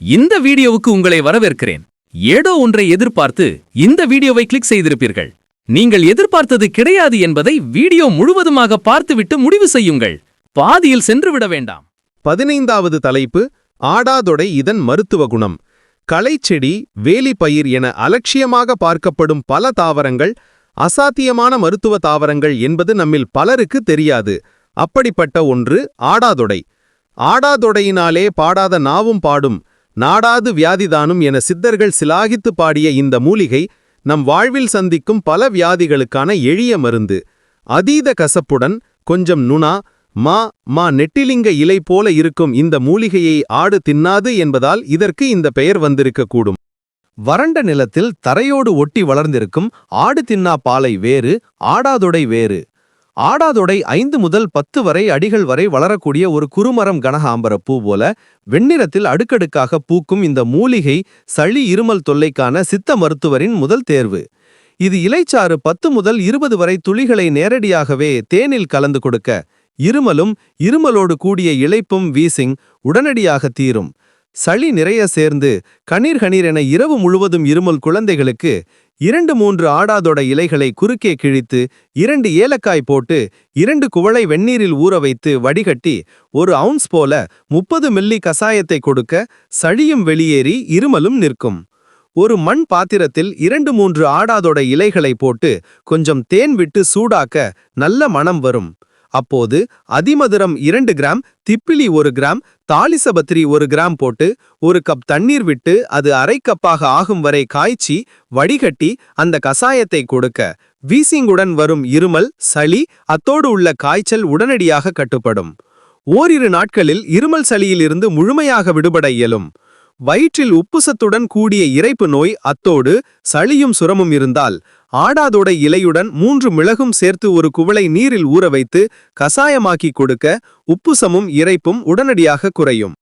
இந்த வீடியோவுக்கு உங்களை வரவேற்கிறேன். ஏதோ ஒன்றை எதிர்பார்த்து இந்த வீடியோவை கிளிக் செய்திருப்பீர்கள். நீங்கள் எதிர்பார்த்தது கிடையாது என்பதை வீடியோ முழுவதுமாக பார்த்துவிட்டு முடிவு செய்யுங்கள். பாதியில் சென்றுவிட வேண்டாம். பதினைந்தாவது தலைப்பு ஆடாதொடை இதன் மருத்துவ குணம். களைச்செடி வேலிப்பயிர் என அலட்சியமாக பார்க்கப்படும் பல தாவரங்கள் அசாத்தியமான மருத்துவ தாவரங்கள் என்பது நம்மில் பலருக்கு தெரியாது. அப்படிப்பட்ட ஒன்று ஆடாதொடை. ஆடாதொடையினாலே பாடாத நாவும் பாடும். நாடாது வியாதிதானும் என சித்தர்கள் சிலாகித்து பாடிய இந்த மூலிகை நம் வாழ்வில் சந்திக்கும் பல வியாதிகளுக்கான எளிய மருந்து. அதீத கசப்புடன் கொஞ்சம் நுணா மா மா நெட்டிலிங்க இலை போல இருக்கும் இந்த மூலிகையை ஆடு தின்னாது என்பதால் இதற்கு இந்த பெயர் வந்திருக்கக்கூடும். வறண்ட நிலத்தில் தரையோடு ஒட்டி வளர்ந்திருக்கும் ஆடு தின்னா பாலை வேறு ஆடாதொடை வேறு. ஆடாதொடை ஐந்து முதல் பத்து வரை அடிகள் வரை வளரக்கூடிய ஒரு குறுமரம் கனகாம்பர பூ போல வெண்ணிறத்தில் அடுக்கடுக்காக பூக்கும் இந்த மூலிகை சளி இருமல் தொல்லைக்கான சித்த மருத்துவரின் முதல் தேர்வு. இது இலைச்சாறு பத்து முதல் இருபது வரை துளிகளை நேரடியாகவே தேனில் கலந்து கொடுக்க இருமலும் இருமலோடு கூடிய இழைப்பும் வீசிங் உடனடியாக தீரும். சளி நிறைய சேர்ந்து கணீர் கணீர் என இரவு முழுவதும் இருமல் குழந்தைகளுக்கு இரண்டு மூன்று ஆடாதொட இலைகளை குறுக்கே கிழித்து இரண்டு ஏலக்காய் போட்டு இரண்டு குவளை வெந்நீரில் ஊற வைத்து வடிகட்டி ஒரு அவுன்ஸ் போல முப்பது மில்லி கசாயத்தை கொடுக்க சழியும் வெளியேறி இருமலும் நிற்கும். ஒரு மண் பாத்திரத்தில் இரண்டு மூன்று ஆடாதொட இலைகளை போட்டு கொஞ்சம் தேன் விட்டு சூடாக்க நல்ல மணம் வரும். அப்போது அதிமதுரம் இரண்டு கிராம் திப்பிலி ஒரு கிராம் தாலிசபத்திரி ஒரு கிராம் போட்டு ஒரு கப் தண்ணீர் விட்டு அது அரை கப்பாக ஆகும் வரை காய்ச்சி வடிகட்டி அந்த கசாயத்தை கொடுக்க. வீசிங்குடன் வரும் இருமல் சளி அத்தோடு உள்ள காய்ச்சல் உடனடியாக கட்டுப்படும். ஓரிரு நாட்களில் இருமல் சளியிலிருந்து முழுமையாக விடுபட இயலும். வயிற்றில் உப்புசத்துடன் கூடிய இறைப்பு நோய் அத்தோடு சளியும் சுரமும் இருந்தால் ஆடாதோட இலையுடன் மூன்று மிளகும் சேர்த்து ஒரு குவளை நீரில் ஊற வைத்து கசாயமாக்கி கொடுக்க உப்புசமும் இறைப்பும் உடனடியாக குறையும்.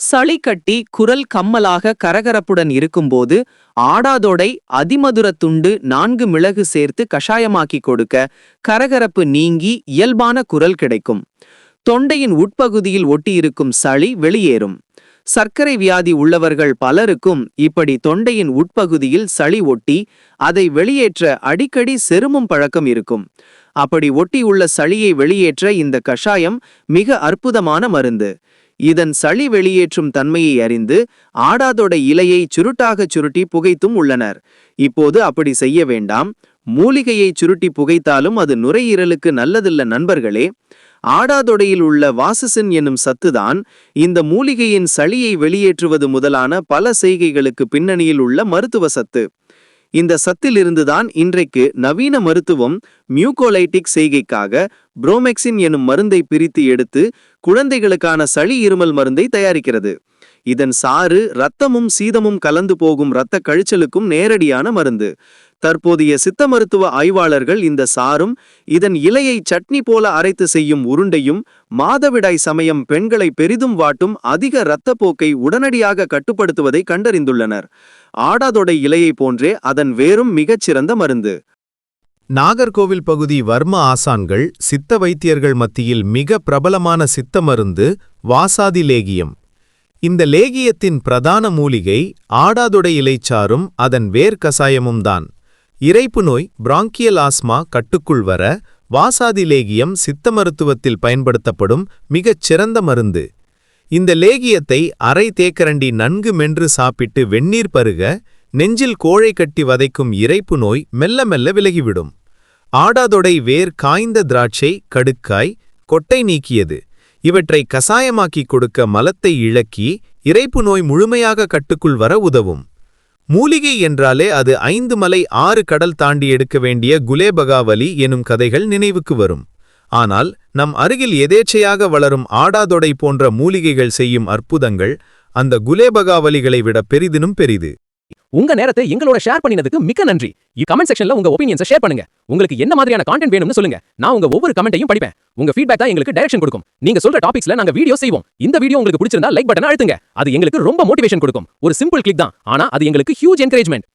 சளி கட்டி குரல் கம்மலாக கரகரப்புடன் இருக்கும்போது ஆடாதொடை அதிமதுரத் துண்டு நான்கு மிளகு சேர்த்து கஷாயமாக்கி கொடுக்க கரகரப்பு நீங்கி இயல்பான குரல் கிடைக்கும். தொண்டையின் உட்பகுதியில் ஒட்டியிருக்கும் சளி வெளியேறும். சர்க்கரை வியாதி உள்ளவர்கள் பலருக்கும் இப்படி தொண்டையின் உட்பகுதியில் சளி ஒட்டி அதை வெளியேற்ற அடிக்கடி செருமும் பழக்கம் இருக்கும். அப்படி ஒட்டியுள்ள சளியை வெளியேற்ற இந்த கஷாயம் மிக அற்புதமான மருந்து. இதன் சளி வெளியேற்றும் தன்மையை அறிந்து ஆடாதொட இலையை சுருட்டாக சுருட்டி புகைத்தும் உள்ளனர். இப்போது அப்படி செய்ய வேண்டாம். மூலிகையை சுருட்டி புகைத்தாலும் அது நுரையீரலுக்கு நல்லதில்ல நண்பர்களே. ஆடாதொடையில் உள்ள வாசசன் என்னும் சத்துதான் இந்த மூலிகையின் சளியை வெளியேற்றுவது முதலான பல செய்கைகளுக்கு பின்னணியில் உள்ள மருத்துவ சத்து. இந்த சத்திலிருந்துதான் இன்றைக்கு நவீன மருத்துவம் மியூகோலைட்டிக் செய்கைக்காக புரோமெக்சின் எனும் மருந்தை பிரித்து எடுத்து குழந்தைகளுக்கான சளி இருமல் மருந்தை தயாரிக்கிறது. இதன் சாறு இரத்தமும் சீதமும் கலந்து போகும் இரத்த கழிச்சலுக்கும் நேரடியான மருந்து. தற்போதைய சித்த மருத்துவ ஆய்வாளர்கள் இந்த சாரும் இதன் இலையை சட்னி போல அரைத்து செய்யும் உருண்டையும் மாதவிடாய் சமயம் பெண்களை பெரிதும் வாட்டும் அதிக இரத்தப்போக்கை உடனடியாக கட்டுப்படுத்துவதை கண்டறிந்துள்ளனர். ஆடாதொடை இலையை போன்றே அதன் வேறும் மிகச்சிறந்த மருந்து. நாகர்கோவில் பகுதி வர்ம ஆசான்கள் சித்த வைத்தியர்கள் மத்தியில் மிக பிரபலமான சித்த மருந்து வாசாதி லேகியம். இந்த லேகியத்தின் பிரதான மூலிகை ஆடாதொடை இலைச்சாரும் அதன் வேர் கசாயமும் தான். இறைப்பு நோய் பிராங்கியல் ஆஸ்மா கட்டுக்குள் வர வாசாதி லேகியம் சித்த மருத்துவத்தில் பயன்படுத்தப்படும் மிகச் சிறந்த மருந்து. இந்த லேகியத்தை அரை தேக்கரண்டி நன்கு மென்று சாப்பிட்டு வெந்நீர் பருக நெஞ்சில் கோழை கட்டி வதைக்கும் இறைப்பு நோய் மெல்ல மெல்ல விலகிவிடும். ஆடாதொடை வேர் காய்ந்த திராட்சை கடுக்காய் கொட்டை நீக்கியது. இவற்றை கசாயமாக்கிக் கொடுக்க மலத்தை இழக்கி இறைப்பு நோய் முழுமையாக கட்டுக்குள் வர உதவும். மூலிகை என்றாலே அது ஐந்து மலை ஆறு கடல் தாண்டி எடுக்க வேண்டிய குலேபகாவலி எனும் கதைகள் நினைவுக்கு வரும். ஆனால் நம் அருகில் எதேச்சையாக வளரும் ஆடாதொடை போன்ற மூலிகைகள் செய்யும் அற்புதங்கள் அந்த குலேபகாவலிகளை விட பெரிதினும் பெரிது. உங்க நேரத்தை எங்களோட ஷேர் பண்ணினதுக்கு மிக்க நன்றி. கமெண்ட் செக்ஷன்ல உங்க ஒப்பீனியன்ஸை ஷேர் பண்ணுங்க. உங்களுக்கு என்ன மாதிரியான கான்டென்ட் வேணும்னு சொல்லுங்க. நான் உங்க ஒவ்வொரு கமெண்ட்டையும் படிப்பேன். உங்க ஃபீட்பேக் தான் எங்களுக்கு டைரக்ஷன் கொடுக்கும். நீங்க சொல்ற டாபிக்ஸ்ல நாங்க வீடியோ செய்வோம். இந்த வீடியோ உங்களுக்கு பிடிச்சிருந்தா லைக் பட்டன் அழுத்துங்க. அது எங்களுக்கு ரொம்ப மோட்டிவேஷன் கொடுக்கும். ஒரு சிம்பிள் கிளிக் தான். ஆனா அது எங்களுக்கு ஹியூஜ் என்கரேஜ்மெண்ட்